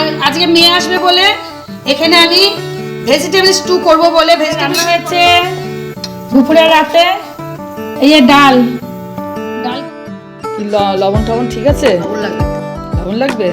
আর আজকে মেয়ে আসবে বলে এখানে আমি ভেজিটেবল স্টু করব বলে ভেজিটেবল রান্না হয়েছে দুপুরে রাতে এই যে ডাল। ডাল কি লবণ টবণ ঠিক আছে? লবণ লাগবে?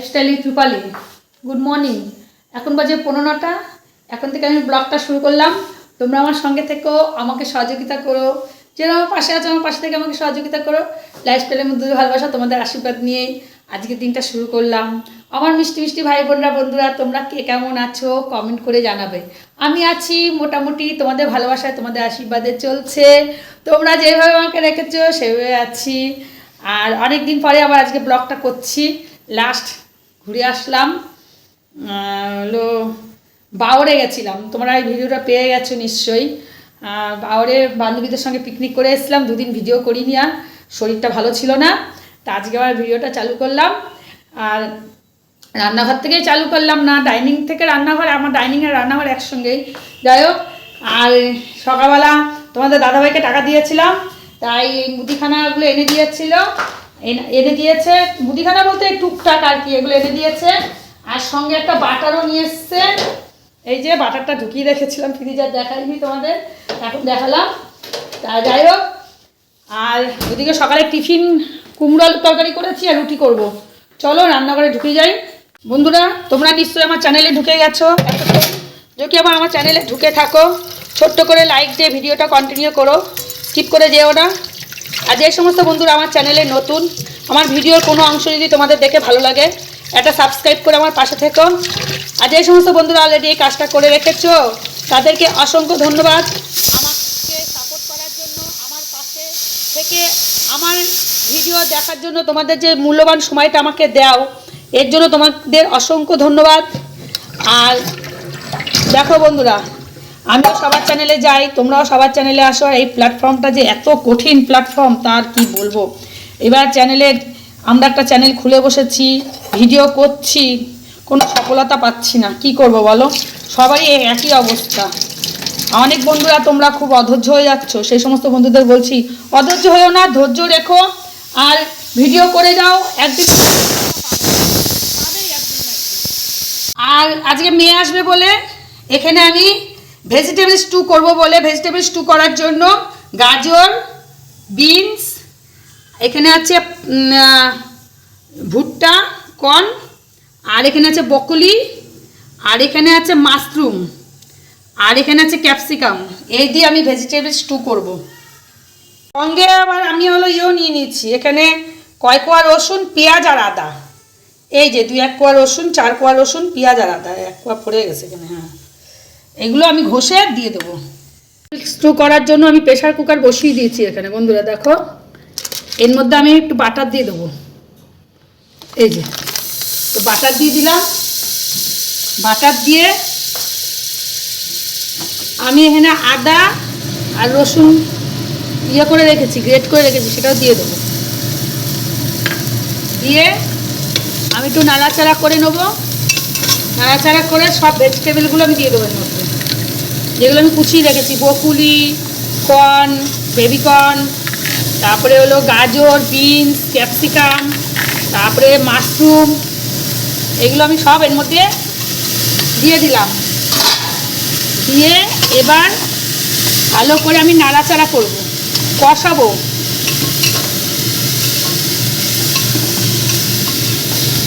লাইফস্টাইল রূপালি গুড মর্নিং এখন বাজে পনেরোটা এখন থেকে আমি ব্লগটা শুরু করলাম। তোমরা আমার সঙ্গে থেকেও আমাকে সহযোগিতা করো। যেন আমার পাশে আছো, আমার পাশে থেকে আমাকে সহযোগিতা করো। লাইফস্টাইলের মধ্যে দিয়ে ভালোবাসা, তোমাদের আশীর্বাদ নিয়ে আজকের দিনটা শুরু করলাম। আমার মিষ্টি মিষ্টি ভাই বোনরা, বন্ধুরা, তোমরা কে কেমন আছো? কমেন্ট করে জানাবে। আমি আছি মোটামুটি তোমাদের ভালোবাসায়, তোমাদের আশীর্বাদে চলছে। তোমরা যেভাবে আমাকে রেখেছো, সেভাবে আছি। আর অনেক দিন পরে আবার আজকে ব্লগটা করছি। লাস্ট ঘুরে আসলাম। হলো বাওরে গেছিলাম। তোমরা এই ভিডিওটা পেয়ে গেছো নিশ্চয়ই। বাওরে বান্ধবীদের সঙ্গে পিকনিক করে এসেছিলাম, দুদিন ভিডিও করিনি আর, শরীরটা ভালো ছিল না। তা আজকে আবার ভিডিওটা চালু করলাম। আর রান্নাঘর থেকেই চালু করলাম না ডাইনিং থেকে রান্নাঘর, আমার ডাইনিং আর রান্নাঘর একসঙ্গেই। যাই হোক, আর সকালবেলা তোমাদের দাদাভাইকে টাকা দিয়েছিলাম, তাই মুদিখানাগুলো এনে দিয়েছিল। এনে- দিয়েছে, মুদিখানা বলতে টুকটাক আর কি, এগুলো এনে দিয়েছে। আর সঙ্গে একটা বাটারও নিয়ে এসছে। এই যে বাটারটা ঢুকিয়ে রেখেছিলাম ফ্রিজার দেখাইনি তোমাদের, এখন দেখালাম। তা যাই হোক, আর ওদিকে সকালে টিফিন কুমড়ো আলুর তরকারি করেছি আর রুটি করব। চলো রান্নাঘরে ঢুকে যাই। বন্ধুরা, তোমরা নিশ্চয়ই আমার চ্যানেলে ঢুকে গেছো। যদি আবার আমার চ্যানেলে ঢুকে থাকো, ছোট্ট করে লাইক দিয়ে ভিডিওটা কন্টিনিউ করো। স্কিপ করে যেও না। আর যে সমস্ত বন্ধুরা আমার চ্যানেলে নতুন, আমার ভিডিওর কোনো অংশ যদি তোমাদের দেখে ভালো লাগে, একটা সাবস্ক্রাইব করে আমার পাশে থেকো। আর যে সমস্ত বন্ধুরা অলরেডি এই কাজটা করে রেখেছ, তাদেরকে অসংখ্য ধন্যবাদ। আমাকে সাপোর্ট করার জন্য, আমার পাশে থেকে আমার ভিডিও দেখার জন্য তোমাদের যে মূল্যবান সময়টা আমাকে দাও, এর জন্য তোমাদের অসংখ্য ধন্যবাদ। আর দেখো বন্ধুরা আমিও সবার চ্যানেলে যাই, তোমরাও সবার চ্যানেলে আসো। এই প্ল্যাটফর্মটা যে এত কঠিন প্ল্যাটফর্ম তার কি বলব? এবার চ্যানেলে আমরা একটা চ্যানেল খুলে বসেছি ভিডিও করছি, কোনো সফলতা পাচ্ছি না। কি করব বলো? সবারই এই একই অবস্থা। অনেক বন্ধুরা তোমরা খুব অধৈর্য হয়ে যাচ্ছ। সেই সমস্ত বন্ধুদের বলছি, অধৈর্য হয়েও না, ধৈর্য রেখো। আর ভিডিও করে যাও একদিন। আর আজকে মেয়ে আসবে বলে এখানে আমি ভেজিটেবল স্টু করব বলে ভেজিটেবল স্টু করার জন্য গাজর বিনস এখানে আছে ভুট্টা কর্ন আর এখানে আছে বকলি, আর এখানে আছে মাশরুম আর এখানে আছে ক্যাপসিকাম এই দিয়ে আমি ভেজিটেবল স্টু করব। সঙ্গে আবার আমি হলো ইয়েও নিয়ে নিচ্ছি। এখানে কয় কোয়া রসুন, পেঁয়াজ আর আদা। এই যে দুই এক কোয়া রসুন, চার কোয়া রসুন, পেঁয়াজ আর আদা, এক কোয়া পড়ে গেছে এখানে হ্যাঁ। এগুলো আমি ঘষে আর দিয়ে দেবো। স্টু করার জন্য আমি প্রেশার কুকার বসিয়ে দিয়েছি এখানে, বন্ধুরা দেখো। এর মধ্যে আমি একটু বাটার দিয়ে দেবো। এই যে, তো বাটার দিয়ে দিলাম। বাটার দিয়ে আমি এখানে আদা আর রসুন ইয়ে করে রেখেছি গ্রেট করে রেখেছি, সেটাও দিয়ে দেবো। দিয়ে আমি একটু নাড়াচাড়া করে নেব। নাড়াচাড়া করে সব ভেজিটেবলগুলো আমি দিয়ে দেবো এর মধ্যে। যেগুলো আমি কুচিয়ে রেখেছি, বকুলি, কর্ন বেবিকর্ন তারপরে হলো গাজর, বিনস, ক্যাপসিকাম, তারপরে মাশরুম, এগুলো আমি সব এর মধ্যে দিয়ে দিলাম। দিয়ে এবার ভালো করে আমি নাড়াচাড়া করব, কষাবো।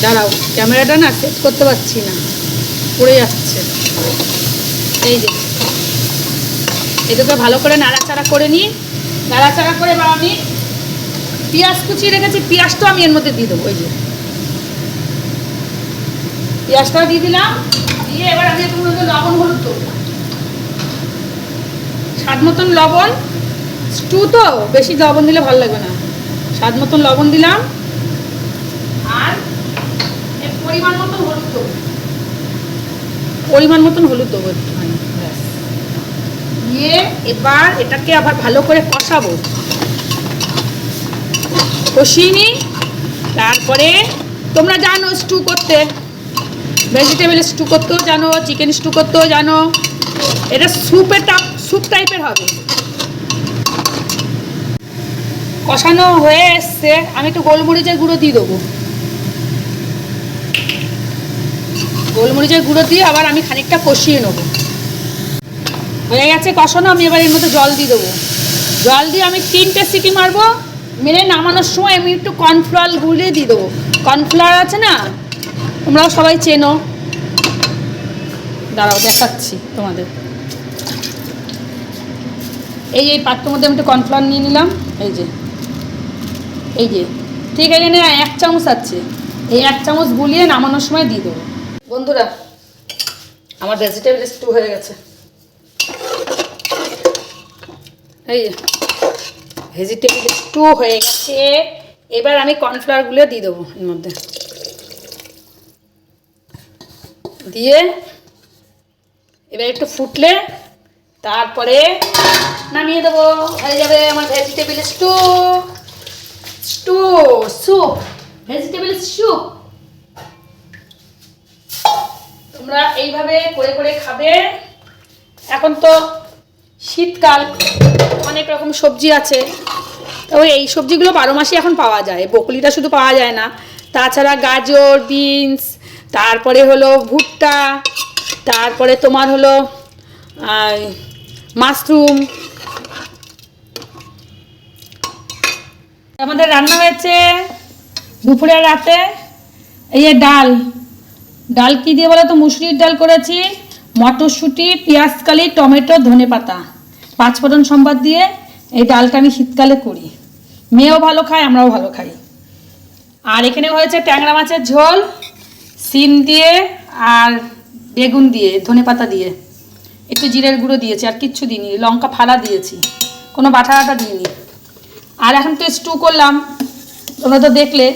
দাঁড়াও, ক্যামেরাটা না সেট করতে পারছি না, পড়ে যাচ্ছে। এই যে। এটাকে ভালো করে নাড়াচাড়া করে নিই। নাড়াচাড়া করে এবার আমি পেঁয়াজ কুচিয়ে রেখেছি। পেঁয়াজটাও আমি এর মধ্যে দিয়ে দেবো, ওই যে। পেঁয়াজটাও দিয়ে দিলাম। দিয়ে এবার আমি একটু মধ্যে লবণ, হলুদ দেবো। স্বাদ মতন লবণ। স্টু তো, বেশি লবণ দিলে ভালো লাগবে না। স্বাদ মতন লবণ দিলাম। আর পরিমাণ মতন হলুদ দেবো। পরিমাণ মতন হলুদ ব্যাস দিয়ে এবার এটাকে আবার ভালো করে কষাবো। কষিয়ে নিই, তারপরে তোমরা জানো স্টু করতে। ভেজিটেবল স্টু করতেও জানো চিকেন স্টু করতেও জানো। এটা স্যুপের টাপ স্যুপ টাইপের হবে। কষানো হয়ে এসছে। আমি একটু গোলমরিচের গুঁড়ো দিয়ে দেবো। গোলমরিচের গুঁড়ো দিয়ে আবার আমি খানিকটা কষিয়ে নেব। হয়ে গেছে কষানো আমি এবার এর মধ্যে জল দিয়ে দেবো। জল দিয়ে আমি তিনটে সিটি মারবো, মেরে নামানোর সময় আমি একটু কর্নফ্লাওয়ার গুলিয়ে দিয়ে দেবো। কর্নফ্লাওয়ার আছে না? তোমরাও সবাই চেনো। দাঁড়াও, দেখাচ্ছি তোমাদের। এই যে পাত্রের মধ্যে আমি একটু কর্নফ্লাওয়ার নিয়ে নিলাম। এই যে এই যে, ঠিক আছে না এক চামচ আছে। এই এক চামচ গুলিয়ে নামানোর সময় দিয়ে দেবো। বন্ধুরা, আমার ভেজিটেবল স্টু হয়ে গেছে। এই ভেজিটেবল স্টু হয়ে গেছে। এবার আমি কর্নফ্লাওয়ারগুলো দিয়ে দেবো এর মধ্যে। দিয়ে এবার একটু ফুটলে তারপরে নামিয়ে দেবো। হয়ে যাবে আমার vegetable stew stew soup vegetable soup তোমরা এইভাবে করে করে খাবে। এখন তো শীতকাল অনেক রকম সবজি আছে। তবে এই সবজিগুলো বারো মাসই এখন পাওয়া যায়। বকলিটা শুধু পাওয়া যায় না। তাছাড়া গাজর, বিনস, তারপরে হলো ভুট্টা, তারপরে তোমার হলো মাশরুম। আমাদের রান্না হয়েছে দুপুরে রাতে এই ডাল। ডাল কি দিয়ে বলো তো মুসুরির ডাল করেছি, মটরশুঁটি পেঁয়াজকালি টমেটো ধনে পাতা পাঁচফোড়ন সম্বাদ দিয়ে এই ডালটা আমি শীতকালে করি। মেয়েও ভালো খায়, আমরাও ভালো খাই। আর এখানে হয়েছে ট্যাংরা মাছের ঝোল, সিম দিয়ে আর বেগুন দিয়ে, ধনে পাতা দিয়ে। একটু জিরের গুঁড়ো দিয়েছি, আর কিচ্ছু দিইনি, লঙ্কা ফালা দিয়েছি। কোনো বাটা বাটা দিইনি। আর এখন তো স্টু করলাম। তোমরা তো দেখলে,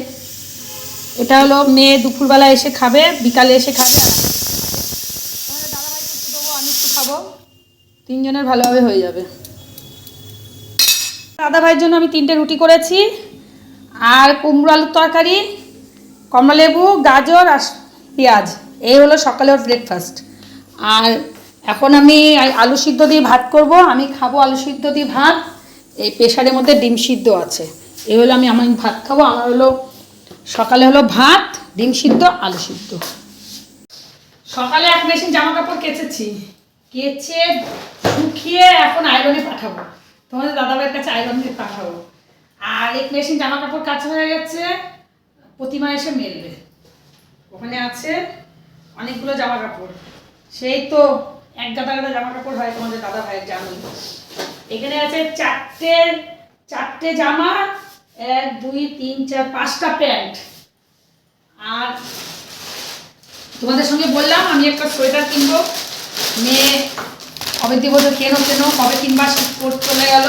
এটা হলো মেয়ে দুপুরবেলা এসে খাবে, বিকালে এসে খাবে। আর তোমাদের দাদাভাই একটু দেবো আমি একটু খাব তিনজনের ভালোভাবে হয়ে যাবে। দাদা ভাইয়ের জন্য আমি তিনটে রুটি করেছি। আর কুমড়ো আলুর তরকারি, কমলা লেবু, গাজর আর পেঁয়াজ। এই হলো সকালের ব্রেকফাস্ট আর এখন আমি আলু সিদ্ধ দিয়ে ভাত করব। আমি খাব আলু সিদ্ধ দিয়ে ভাত। এই প্রেশারের মধ্যে ডিম সিদ্ধ আছে। এই হলো আমি আমার ভাত খাব। আমার হলো সকালে হলো ভাত, ডিম সিদ্ধ, আলু সিদ্ধ। সকালে এক মেশিন জামা কাপড় কেচেছি। কেচে শুকিয়ে এখন আয়রনে পাঠাবো। তোমাদের দাদাভাইয়ের কাছে আয়রন দিয়ে পাঠাবো। আর এক মেশিন জামা কাপড় কাছে হয়ে গেছে, প্রতিমা এসে মেলবে। ওখানে আছে অনেকগুলো জামা কাপড় সেই তো এক গাদা গাদা জামা কাপড় হয় তোমাদের দাদা ভাইয়ের জানো। এখানে আছে চারটে চারটে জামা, এক, দুই, তিন, চার, পাঁচটা প্যান্ট। আর তোমাদের সঙ্গে বললাম, আমি একটা সোয়েটার কিনবো। মেয়ে কবে দিব, তো কেনো কেনো কবে শীত চলে গেল।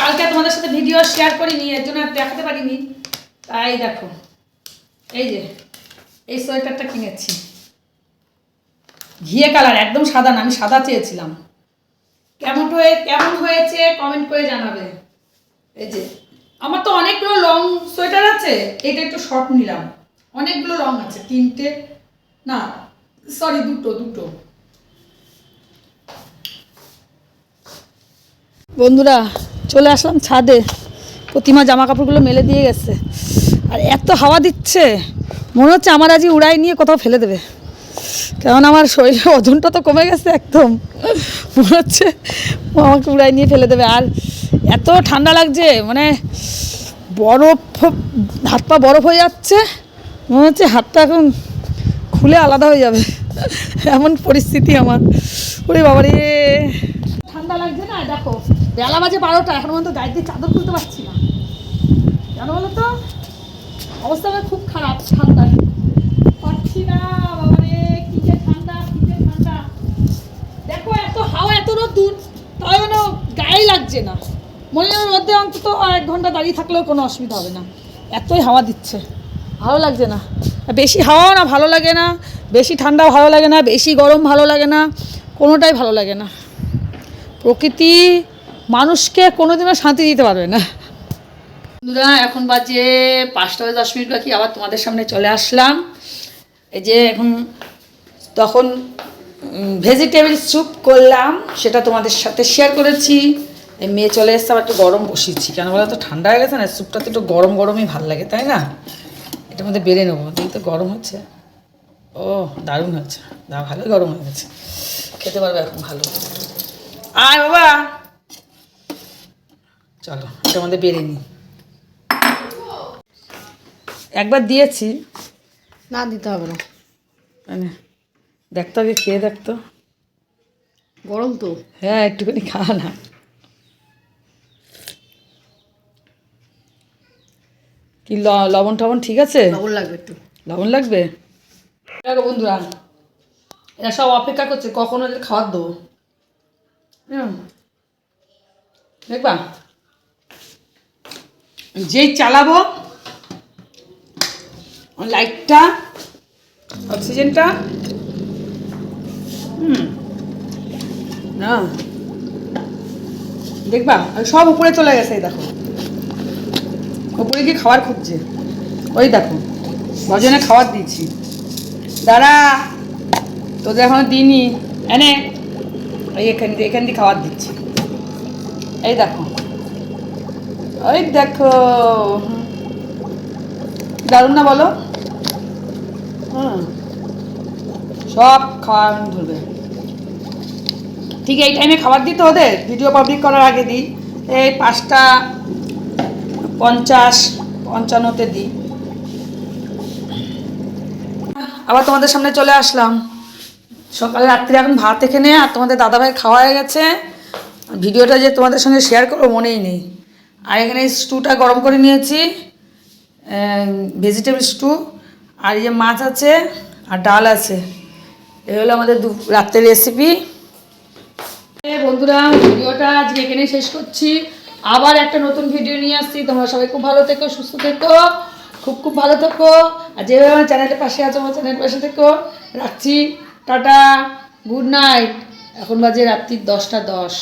কালকে তোমাদের সাথে ভিডিও শেয়ার করিনি, এর জন্য দেখাতে পারিনি। তাই দেখো, এই যে, এই সোয়েটারটা কিনেছি। ঘিয়ে কালার একদম সাদা না, আমি সাদা চেয়েছিলাম। কেমন হয়ে, কেমন হয়েছে কমেন্ট করে জানাবে। এই যে, আমার তো অনেকগুলো লং সোয়েটার আছে এটা একটু শর্ট নিলাম। অনেকগুলো রং আছে, তিনটে, না সরি দুটো দুটো। বন্ধুরা, চলে আসলাম ছাদে। প্রতিমা জামা কাপড়গুলো মেলে দিয়ে গেছে। আর এত হাওয়া দিচ্ছে, মনে হচ্ছে আমার আজই উড়াই নিয়ে কোথাও ফেলে দেবে। কারণ আমার শরীরের ওজনটা তো কমে গেছে একদম। মনে হচ্ছে আমাকে উড়াই নিয়ে ফেলে দেবে। আর এত ঠান্ডা লাগছে মানে বরফ হাত পা বরফ হয়ে যাচ্ছে, মনে হচ্ছে হাতটা এখন খুলে আলাদা হয়ে যাবে। এমন পরিস্থিতি আমার। ওরে বাবা রে ঠান্ডা লাগছে না? দেখো। বেলা বাজে বারোটা, এখন পর্যন্ত গাড়িতে চাদর খুলতে পারছি না। বলো তো অবস্থা খুব খারাপ, ঠান্ডা। পাচ্ছি না, বাবারে, কি যে ঠান্ডা, কি যে ঠান্ডা। দেখো, এত হাওয়া, এত রোদ্দুর তাই যেন গায়ে লাগছে না। মনে হয় রোদে অন্তত এক ঘণ্টা দাঁড়িয়ে থাকলেও কোনো অসুবিধা হবে না। এতই হাওয়া দিচ্ছে। ভালো লাগছে না। বেশি হাওয়াও না, ভালো লাগে না। বেশি ঠান্ডাও ভালো লাগে না। বেশি গরম ভালো লাগে না। কোনোটাই ভালো লাগে না। প্রকৃতি মানুষকে কোনোদিনও শান্তি দিতে পারবে না। বন্ধুরা, এখন বাজে পাঁচটা বাজে দশ মিনিট বাকি, আবার তোমাদের সামনে চলে আসলাম। এই যে এখন তখন ভেজিটেবল স্যুপ করলাম, সেটা তোমাদের সাথে শেয়ার করেছি। এই মেয়ে চলে এসছে, আবার একটু গরম বসিয়েছি। কেন বলো তো, ঠান্ডা হয়ে গেছে না? স্যুপটা তো একটু গরম গরমই ভালো লাগে, তাই না? এটার মধ্যে বেড়ে নেব। দেখি তো গরম হচ্ছে। ও, দারুণ হচ্ছে। দা ভালোই গরম হয়ে গেছে। খেতে পারবে এখন ভালো। আয় বাবা! চলো এটার মধ্যে বেড়ে নিই। একবার দিয়েছি। না দিতে হবে না। মানে দেখতো আগে খেয়ে দেখতো। গরম তো। হ্যাঁ একটুখানি খাওয়া না। কি লবণ টবণ ঠিক আছে? লবণ লাগবে একটু। লবণ লাগবে? দেখো বন্ধুরা এরা সব অপেক্ষা করছে কখন ওদের খাবার দেবো। দেখবা? যেই চালাবো লাইটটা, অক্সিজেনটা, হুম, না, দেখবা সব উপরে চলে গেছে দেখো। উপরে গিয়ে খাবার খুঁজছে। ওই দেখো, ভজনে খাবার দিয়েছি দাঁড়া, তোদের এখনও দিইনি। এনে এখান দিয়ে এখান দিয়ে খাবার দিচ্ছি। এই দেখো। ওই দেখো। দারুণ না বলো? হুম। সব খাওয়া ধরবে। ঠিক এই টাইমে খাবার দিতে ওদের? ভিডিও পাবলিক করার আগে দিই। এই পাঁচটা পঞ্চাশ পঞ্চান্নতে দিই। আবার তোমাদের সামনে চলে আসলাম। সকালে রাত্রে এখন ভাত এখানে আর তোমাদের দাদাভাই খাওয়া হয়ে গেছে। ভিডিওটা যে তোমাদের সঙ্গে শেয়ার করব মনেই নেই। আর এখানে স্টুটা গরম করে নিয়েছি ভেজিটেবল স্টু আর এই যে মাছ আছে আর ডাল আছে এই হলো আমাদের দু, রাত্রের রেসিপি বন্ধুরা, ভিডিওটা আজকে এখানে শেষ করছি। আবার একটা নতুন ভিডিও নিয়ে আসছি। তোমরা সবাই খুব ভালো থেকো, সুস্থ থেকো, খুব খুব ভালো থেকো। আর যেভাবে আমার চ্যানেলের পাশে আছো, আমার চ্যানেলের পাশে থেকো। রাখছি। টাটা। গুড নাইট এখন বাজে রাত্রির দশটা দশ।